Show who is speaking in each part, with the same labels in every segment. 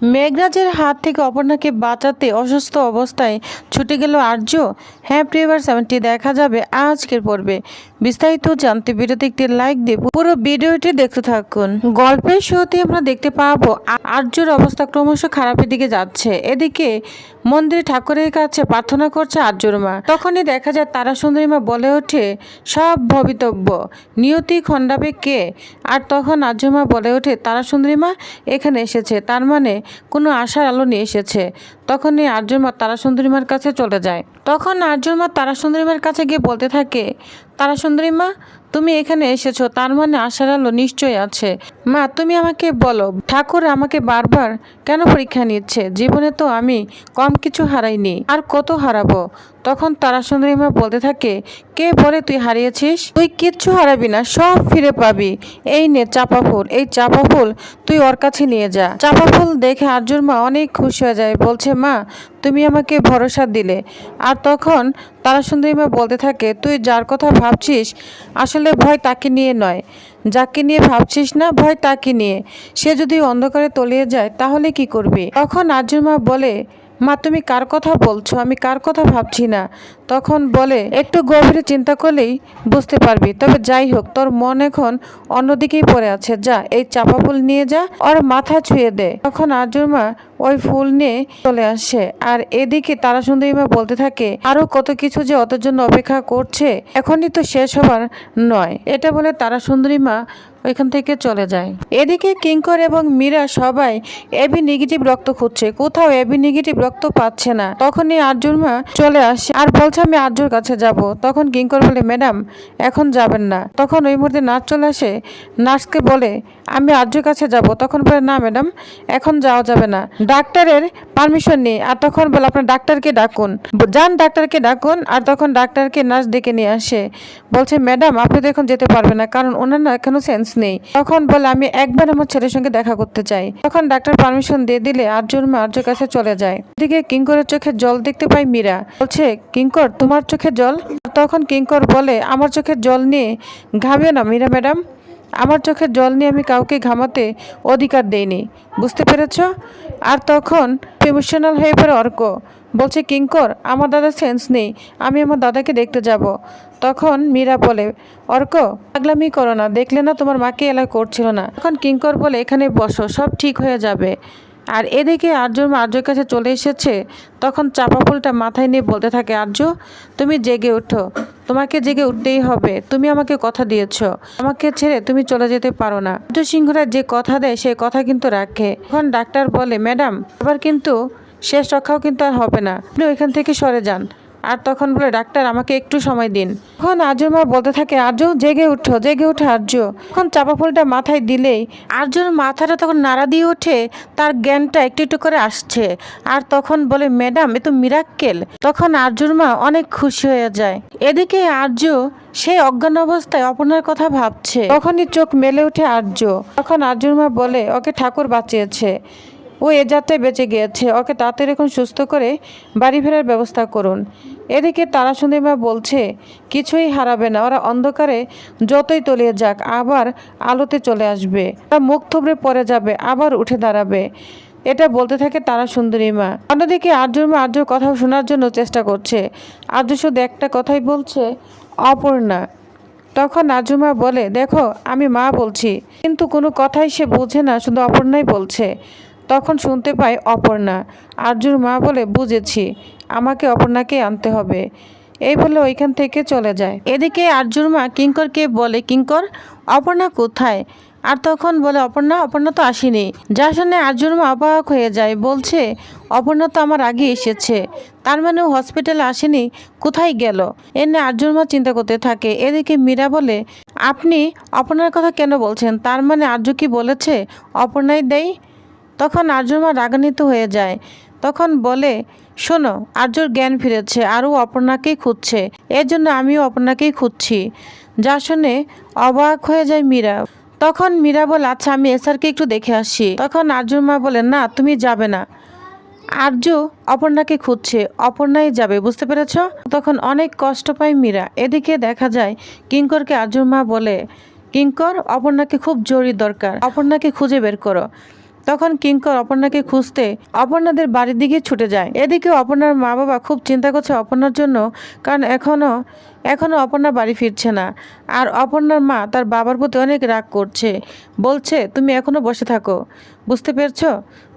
Speaker 1: মেঘরাজের হাত থেকে অপর্ণাকে বাঁচাতে অসুস্থ অবস্থায় ছুটে গেল আর্য। হ্যাঁ প্রিয়বার সেভেনটি দেখা যাবে আজকের পর্বে। বিস্তারিত জানতে ভিডিওতে একটি লাইক দিয়ে পুরো ভিডিওটি দেখতে থাকুন। গল্পের শুরুতে আমরা দেখতে পাবো আর্যর অবস্থা ক্রমশ খারাপের দিকে যাচ্ছে। এদিকে মন্দিরে ঠাকুরের কাছে প্রার্থনা করছে আর্যর মা। তখনই দেখা যায় তারা সুন্দরী মা বলে ওঠে, সব ভবিতব্য। নিয়তি খণ্ডাবে কে? আর তখন আর্যর মা বলে ওঠে, তারা সুন্দরী মা এখানে এসেছে। তার মানে কোনো আশার আলো নিয়ে এসেছে। তখনই আর্যমা তারাসুন্দরীমার তারা সুন্দরী কাছে চলে যায়। তখন আর্যমা তারাসুন্দরীমার তারা সুন্দরী কাছে গিয়ে বলতে থাকে তারা সুন্দরী মা, তুমি এখানে এসেছ, তার মানে আশার আলো নিশ্চয়ই আছে। মা, তুমি আমাকে বলো, ঠাকুর আমাকে বারবার কেন পরীক্ষা নিচ্ছে? জীবনে তো আমি কম কিছু হারাইনি, আর কত হারাবো? তখন তারা সুন্দরী মা বলতে থাকে, কে বলে তুই হারিয়েছিস? তুই কিচ্ছু হারাবি না, সব ফিরে পাবি। এই নে চাপা ফুল, এই চাপা ফুল তুই ওর কাছে নিয়ে যা। চাপা ফুল দেখে আর্যুর মা অনেক খুশি হয়ে যায়, বলছে, মা তুমি আমাকে ভরসা দিলে। আর তখন তারা সুন্দরী মা বলতে থাকে, তুই যার কথা ভাবছিস, আসলে ভয় তাকে নিয়ে নয়। যাকে নিয়ে ভাবছিস না, ভয় তাকে নিয়ে। সে যদি অন্ধকারে তলিয়ে যায়, তাহলে কি করবি? তখন আর্যুর মা বলে মা, তুমি কার কথা বলছো? আমি কার কথা ভাবছি না? তখন বলে, একটু গভীরে চিন্তা করলেই বুঝতে পারবি। তবে যাই হোক, তোর মন এখন অন্যদিকেই পড়ে আছে। যা, এই চাপা ফুল নিয়ে যা ওর মাথা ছুঁয়ে দে। তখন আর্যুর মা ওই ফুল নিয়ে চলে আসে। আর এদিকে তারা সুন্দরী মা বলতে থাকে, আরও কত কিছু যে অতর জন্য অপেক্ষা করছে, এখনই তো শেষ হবার নয়। এটা বলে তারা সুন্দরী মা ওইখান থেকে চলে যায়। এদিকে কিঙ্কর এবং মীরা সবাই এবি নেগেটিভ রক্ত খুঁজছে। কোথাও এবি নেগেটিভ রক্ত পাচ্ছে না। তখনই আর্যুর মা চলে আসে। আর বলছে, আমি আর্যুর কাছে যাব। তখন কিঙ্কর বলে, ম্যাডাম, এখন যাবেন না। তখন ওই মুহূর্তে নার্স চলে আসে। নার্সকে বলে, আমি আর্যুর কাছে যাব। তখন বলে, না, ম্যাডাম, এখন যাওয়া যাবে না। ডাক্তারের পারমিশন নেই। আর তখন বলে, আপনার ডাক্তারকে ডাকুন। যান, ডাক্তারকে ডাকুন। আর তখন ডাক্তারকে নার্স ডেকে নিয়ে আসে। বলছে, ম্যাডাম, আপনি তো এখন যেতে পারবেন না। কারণ ওনার না এখনও সেন্স নেই। তখন বলে, আমি একবার আমার ছেলের সঙ্গে দেখা করতে চাই। তখন ডাক্তার পারমিশন দিয়ে দিলে আর্যুর মা আর্যর কাছে চলে যায়। এদিকে কিঙ্করের চোখে জল দেখতে পাই মীরা। বলছে, কিঙ্কর, তোমার চোখে জল? তখন কিঙ্কর বলে, আমার চোখের জল নিয়ে ঘামিও না মীরা ম্যাডাম। আমার চোখের জল নিয়ে আমি কাউকে ঘামাতে অধিকার দেইনি। বুঝতে পেরেছ? আর তখন ইমোশনাল হয়ে পড়ে অর্ক। বলছে কিঙ্কর আমার দাদার সেন্স নেই, আমি আমার দাদাকে দেখতে যাব। তখন মীরা বলে, অর্ক, পাগলামি করো না, দেখলে না তোমার মাকে এলাকা করছিল না। তখন কিঙ্কর বলে, এখানে বসো, সব ঠিক হয়ে যাবে। আর এদিকে আর্য আর্যর কাছে চলে এসেছে, তখন চাপা ফুলটা মাথায় নিয়ে বলতে থাকে, আর্য, তুমি জেগে ওঠো তোমাকে জেগে উঠতেই হবে, তুমি আমাকে কথা দিয়েছ, আমাকে ছেড়ে তুমি চলে যেতে পারো না। আর্য সিংহরা যে কথা দেয়, সে কথা কিন্তু রাখে। তখন ডাক্তার বলে, ম্যাডাম, আবার কিন্তু শেষ রক্ষাও কিন্তু আর হবে না। আপনি ওইখান থেকে সরে যান। আর তখন বলে, ডাক্তার, আমাকে একটু সময় দিন। তখন আর্যর মা বলতে থাকে, আর্য, জেগে উঠো জেগে উঠো, আর্য। তখন চাপা ফুলটা মাথায় দিলেই আর্যর মাথাটা তখন নাড়া দিয়ে ওঠে তার জ্ঞানটা একটু একটু করে আসছে। আর তখন বলে, ম্যাডাম, এ তো মিরাক্কেল। তখন আর্যর মা অনেক খুশি হয়ে যায়। এদিকে আর্য সেই অজ্ঞান অবস্থায় অপনার কথা ভাবছে। তখনই চোখ মেলে ওঠে আর্য। তখন আর্যর মা বলে, ওকে ঠাকুর বাঁচিয়েছে। ও এ যাত্রায় বেঁচে গিয়েছে। ওকে তাড়াতাড়ি এখন সুস্থ করে বাড়ি ফেরার ব্যবস্থা করুন। এদিকে তারা সুন্দরীমা বলছে, কিছুই হারাবে না, ওরা অন্ধকারে যতই তলিয়ে যাক, আবার আলোতে চলে আসবে। ওরা মুখ থুবড়ে পড়ে যাবে, আবার উঠে দাঁড়াবে। এটা বলতে থাকে তারা সুন্দরী মা অন্যদিকে আর্যর মা আর্যর কথা শোনার জন্য চেষ্টা করছে। আর্য শুধু একটা কথাই বলছে, অপর্ণা। তখন নাজুমা বলে, দেখো, আমি মা বলছি। কিন্তু কোনো কথাই সে বোঝে না, শুধু অপর্ণাই বলছে। তখন শুনতে পাই অপর্ণা। আর্যুর মা বলে, বুঝেছি, আমাকে অপর্ণাকে আনতে হবে। এই বলে ওইখান থেকে চলে যায়। এদিকে আর্যুর মা, কিঙ্করকে বলে, কিঙ্কর, অপর্ণা কোথায়? আর তখন বলে, অপর্ণা অপর্ণা তো আসেনি। যা শুনে আর্যুর মা অবাক হয়ে যায়, বলছে, অপর্ণা তো আমার আগে এসেছে। তার মানে ও হসপিটালে আসেনি, কোথায় গেল? এনে আর্যুর মা চিন্তা করতে থাকে। এদিকে মীরা বলে, আপনি অপর্ণার কথা কেন বলছেন? তার মানে আর্য কি বলেছে, অপর্ণাই দেয়? তখন আর্যর মা রাগান্বিত হয়ে যায়। তখন বলে, শোনো, আর্যর জ্ঞান ফিরেছে, আরও অপর্ণাকেই খুঁজছে। এর জন্য আমিও অপর্ণাকেই খুঁজছি। যা শুনে অবাক হয়ে যায় মীরা। তখন মীরা বলে আচ্ছা আমি এসআরকে একটু দেখে আসি। তখন আর্যর মা বলে, না, তুমি যাবে না। আর্য অপর্ণাকে খুঁজছে, অপর্ণাই যাবে, বুঝতে পেরেছ? তখন অনেক কষ্ট পায় মীরা। এদিকে দেখা যায়, কিঙ্করকে আর্যর মা বলে, কিঙ্কর, অপর্ণাকে খুব জরুরি দরকার। অপর্ণাকে খুঁজে বের করো। তখন কিঙ্কর অপর্ণাকে খুঁজতে অপর্ণাদের বাড়ির দিকে ছুটে যায়। এদিকে অপর্ণার মা বাবা খুব চিন্তা করছে অপর্ণার জন্য, কারণ এখনও এখনও অপর্ণা বাড়ি ফিরছে না। আর অপর্ণার মা তার বাবার প্রতি অনেক রাগ করছে। বলছে, তুমি এখনও বসে থাকো। বুঝতে পেরেছ?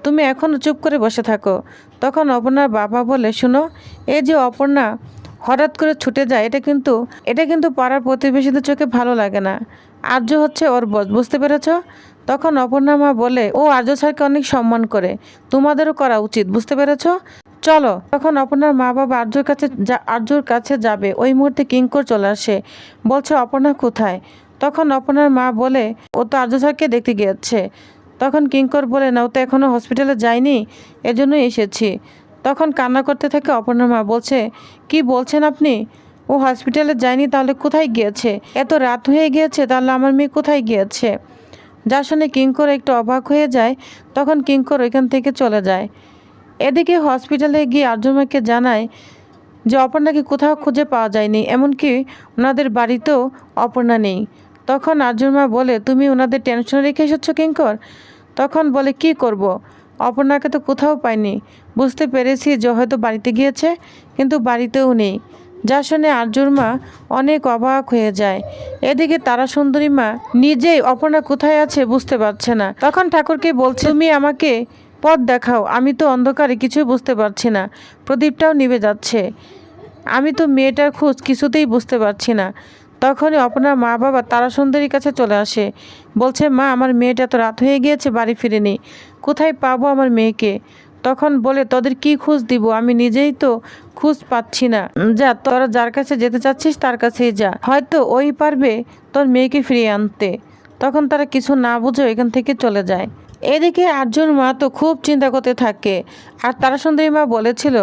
Speaker 1: তুমি এখনও চুপ করে বসে থাকো। তখন অপর্ণার বাবা বলে, শুনো এই যে অপর্ণা হঠাৎ করে ছুটে যায়, এটা কিন্তু এটা কিন্তু পাড়ার প্রতিবেশীদের চোখে ভালো লাগে না। আর্য হচ্ছে ওর বস, বুঝতে পেরেছ? তখন অপর্ণা মা বলে, ও আর্য স্যারকে অনেক সম্মান করে। তোমাদেরও করা উচিত, বুঝতে পেরেছ? চলো। তখন অপর্ণার মা বাবা আর্যর কাছে আর্যর কাছে যাবে। ওই মুহূর্তে কিঙ্কর চলে আসে। বলছে, অপর্ণা কোথায়? তখন অপর্ণার মা বলে, ও তো আর্য স্যারকে দেখতে গিয়েছে। তখন কিঙ্কর বলে, না, ও তো এখনও হসপিটালে যায়নি। এজন্যই এসেছি। তখন কান্না করতে থাকে অপর্ণার মা বলছে, কি বলছেন আপনি? ও হসপিটালে যায়নি, তাহলে কোথায় গিয়েছে? এত রাত হয়ে গিয়েছে, তাহলে আমার মেয়ে কোথায় গিয়েছে? যা শুনে কিঙ্কর একটু অবাক হয়ে যায়, তখন কিঙ্কর ওইখান থেকে চলে যায়। এদিকে হসপিটালে গিয়ে আর্যমাকে জানায় যে অপর্ণাকে কোথাও খুঁজে পাওয়া যায়নি, এমনকি ওনাদের বাড়িতেও অপর্ণা নেই। তখন আর্যমা বলে, তুমি ওনাদের টেনশন রেখে এসেছ কিঙ্কর? তখন বলে, কি করব। অপর্ণাকে তো কোথাও পাইনি। বুঝতে পেরেছি যে হয়তো বাড়িতে গিয়েছে, কিন্তু বাড়িতেও নেই। যা শুনে আর্যর মা অনেক অবাক হয়ে যায়। এদিকে তারা সুন্দরী মা নিজেই অপর্ণা কোথায় আছে বুঝতে পারছে না। তখন ঠাকুরকে বলছে, তুমি আমাকে পথ দেখাও, আমি তো অন্ধকারে কিছুই বুঝতে পারছি না। প্রদীপটাও নিভে যাচ্ছে। আমি তো মেয়েটার খোঁজ কিছুতেই বুঝতে পারছি না। তখনই আপনার মা বাবা তারা সুন্দরীর কাছে চলে আসে। বলছে, মা, আমার মেয়েটা তো রাত হয়ে গিয়েছে, বাড়ি ফিরেনি। কোথায় পাবো আমার মেয়েকে? তখন বলে, তোদের কি খোঁজ দিব? আমি নিজেই তো খোঁজ পাচ্ছি না। যা, তোরা যার কাছে যেতে চাচ্ছিস তার কাছেই যা। হয়তো ওই পারবে তোর মেয়েকে ফিরিয়ে আনতে। তখন তারা কিছু না বুঝে এখান থেকে চলে যায়। এদিকে আর্যর মা তো খুব চিন্তা করতে থাকে। আর তারা সুন্দরী মা বলেছিল,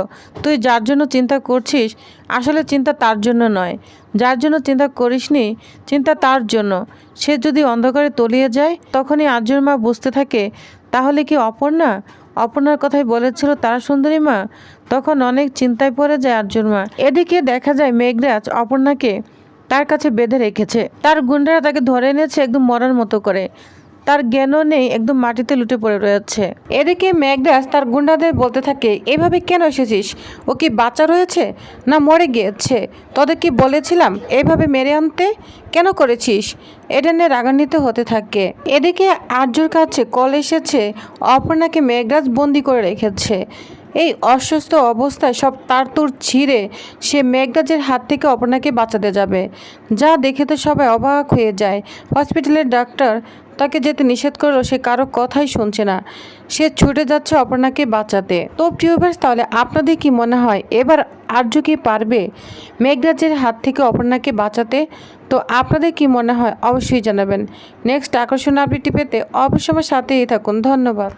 Speaker 1: তুই যার জন্য চিন্তা করছিস, আসলে চিন্তা তার জন্য নয়। যার জন্য চিন্তা করিসনি, চিন্তা তার জন্য। সে যদি অন্ধকারে তলিয়ে যায়, তখনই আর্যর মা বুঝতে থাকে, তাহলে কি অপর্ণা অপর্ণার কথাই বলেছিল তারা সুন্দরী মা। তখন অনেক চিন্তায় পড়ে যায় আর্জুন মা। এদিকে দেখা যায় মেঘরাজ অপর্ণাকে তার কাছে বেঁধে রেখেছে। তার গুন্ডারা তাকে ধরে এনেছে একদম মরার মতো করে। তার জ্ঞানও নেই, একদম মাটিতে লুটে পড়ে রয়েছে। এদিকে ম্যাগরাজ তার গুন্ডাদের বলতে থাকে, এভাবে কেন এসেছিস? ও কি বাচ্চা রয়েছে? না মরে গিয়েছে? তোদের কি বলেছিলাম, এভাবে মেরে আনতে? কেন করেছিস? এটা নিয়ে রাগান্বিত হতে থাকে। এদিকে আর্যর কাছে কল এসেছে, অপর্ণাকে মেঘরাজ বন্দি করে রেখেছে। এই অসুস্থ অবস্থায় সব তার তুর ছিঁড়ে সে মেঘরাজের হাত থেকে অপর্ণাকে বাঁচাতে যাবে। যা দেখে তো সবাই অবাক হয়ে যায়। হসপিটালের ডাক্তার তাকে যেতে নিষেধ করল সে কারও কথাই শুনছে না। সে ছুটে যাচ্ছে অপর্ণাকে বাঁচাতে। তো টিউবার্স তাহলে আপনাদের কি মনে হয়, এবার আর্য কি পারবে মেঘরাজের হাত থেকে অপর্ণাকে বাঁচাতে? তো আপনাদের কি মনে হয়, অবশ্যই জানাবেন। নেক্সট আকর্ষণ আপডেটটি পেতে অবশ্যই সাথেই থাকুন। ধন্যবাদ।